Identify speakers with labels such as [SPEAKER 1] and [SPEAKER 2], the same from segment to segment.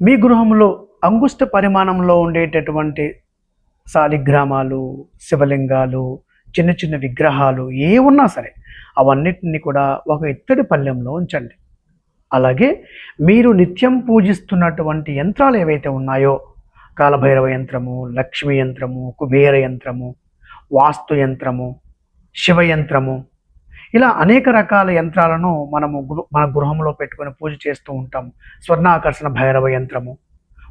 [SPEAKER 1] మీ గృహంలో అంగుష్ట పరిమాణంలో ఉండేటటువంటి శాలిగ్రామాలు శివలింగాలు చిన్న చిన్న విగ్రహాలు ఏ ఉన్నా సరే అవన్నిటిని కూడా ఒక ఇత్తడి పళ్ళెంలో ఉంచండి. అలాగే మీరు నిత్యం పూజిస్తున్నటువంటి యంత్రాలు ఏవైతే ఉన్నాయో కాలభైరవ యంత్రము లక్ష్మీ యంత్రము కుబేర యంత్రము వాస్తు యంత్రము శివ యంత్రము ఇలా అనేక రకాల యంత్రాలను మనము మన గృహంలో పెట్టుకొని పూజ చేస్తూ ఉంటాం స్వర్ణాకర్షణ భైరవ యంత్రము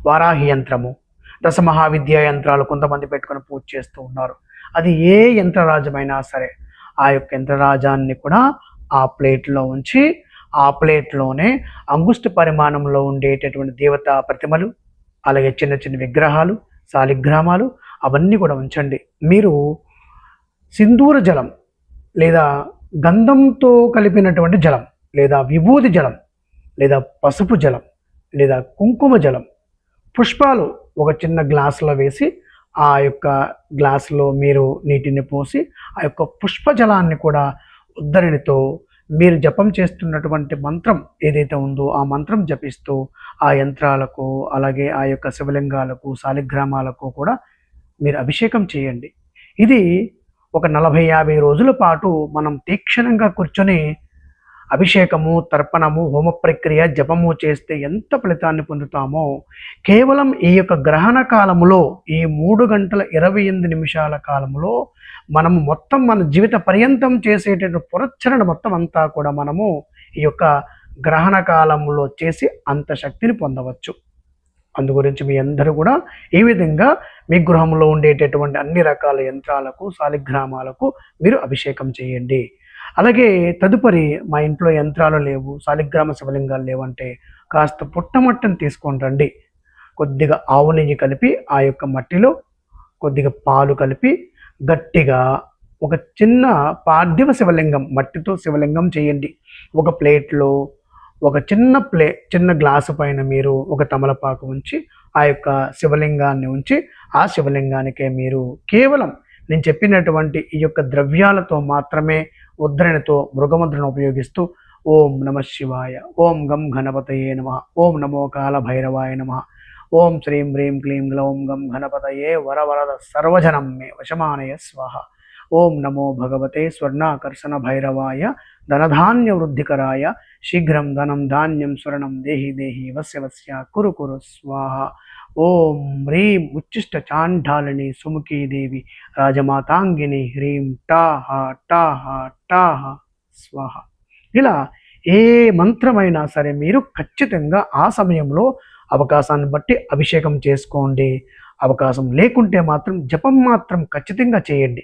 [SPEAKER 1] వారాహి యంత్రము దశ మహావిద్యా యంత్రాలు కొంతమంది పెట్టుకొని పూజ చేస్తూ ఉన్నారు. అది ఏ యంత్రరాజమైనా సరే ఆ యొక్క యంత్రరాజాన్ని కూడా ఆ ప్లేట్లో ఉంచి ఆ ప్లేట్లోనే అంగుష్టి పరిమాణంలో ఉండేటటువంటి దేవతా ప్రతిమలు అలాగే చిన్న చిన్న విగ్రహాలు శాలిగ్రామాలు అవన్నీ కూడా ఉంచండి. మీరు సింధూర జలం లేదా గంధంతో కలిపినటువంటి జలం లేదా విభూది జలం లేదా పసుపు జలం లేదా కుంకుమ జలం పుష్పాలు ఒక చిన్న గ్లాసులో వేసి ఆ యొక్క గ్లాసులో మీరు నీటిని పోసి ఆ యొక్క పుష్ప జలాన్ని కూడా ఉద్ధరణితో మీరు జపం చేస్తున్నటువంటి మంత్రం ఏదైతే ఉందో ఆ మంత్రం జపిస్తూ ఆ యంత్రాలకు అలాగే ఆ యొక్క శివలింగాలకు శాలిగ్రామాలకు కూడా మీరు అభిషేకం చేయండి. ఇది ఒక నలభై యాభై రోజుల పాటు మనం తీక్షణంగా కూర్చొని అభిషేకము తర్పణము హోమ ప్రక్రియ జపము చేస్తే ఎంత ఫలితాన్ని పొందుతామో కేవలం ఈ యొక్క గ్రహణ కాలములో ఈ మూడు గంటల ఇరవై ఎనిమిది నిమిషాల కాలములో మనము మొత్తం మన జీవిత పర్యంతం చేసేటటువంటి పురచ్చరణ మొత్తం అంతా కూడా మనము ఈ యొక్క గ్రహణ కాలంలో చేసి అంత శక్తిని పొందవచ్చు. అందు గురించి మీ అందరూ కూడా ఈ విధంగా మీ గృహంలో ఉండేటటువంటి అన్ని రకాల యంత్రాలకు శాలిగ్రామాలకు మీరు అభిషేకం చేయండి. అలాగే తదుపరి మా ఇంట్లో యంత్రాలు లేవు శాలిగ్రామ శివలింగాలు లేవంటే కాస్త పుట్టమట్టని తీసుకొని రండి. కొద్దిగా ఆవు నెయ్యి కలిపి ఆ యొక్క మట్టిలో కొద్దిగా పాలు కలిపి గట్టిగా ఒక చిన్న పార్థివ శివలింగం మట్టితో శివలింగం చేయండి. ఒక ప్లేట్లో ఒక చిన్న ప్లే చిన్న గ్లాసు పైన మీరు ఒక తమలపాకు ఉంచి ఆ యొక్క శివలింగాన్ని ఉంచి ఆ శివలింగానికే మీరు కేవలం నేను చెప్పినటువంటి ఈ యొక్క ద్రవ్యాలతో మాత్రమే ఉద్రణతో మృగముద్రను ఉపయోగిస్తూ ఓం నమ శివాయ ఓం గం గణపతయే నమ ఓం నమో కాల భైరవాయ నమ ఓం శ్రీం హ్రీం క్లీం గ్లౌం గం గణపతయే వరవరద సర్వజనం మే వశమానయ స్వాహ. ఓం నమో భగవతే స్వర్ణాకర్షణ భైరవాయ ధనధాన్య వృద్ధికరాయ శీఘ్రం ధనం ధాన్యం స్వర్ణం దేహి దేహి వస్య వస్య కురు కురు స్వాహ. ఓం హ్రీం ఉచ్చిష్ట చాండాలిని సుముఖీ దేవి రాజమాతాంగిని హ్రీం టాహ టాహ టాహ స్వాహ. ఇలా ఏ మంత్రమైనా సరే మీరు ఖచ్చితంగా ఆ సమయంలో అవకాశాన్ని బట్టి అభిషేకం చేసుకోండి. అవకాశం లేకుంటే మాత్రం జపం మాత్రం ఖచ్చితంగా చేయండి.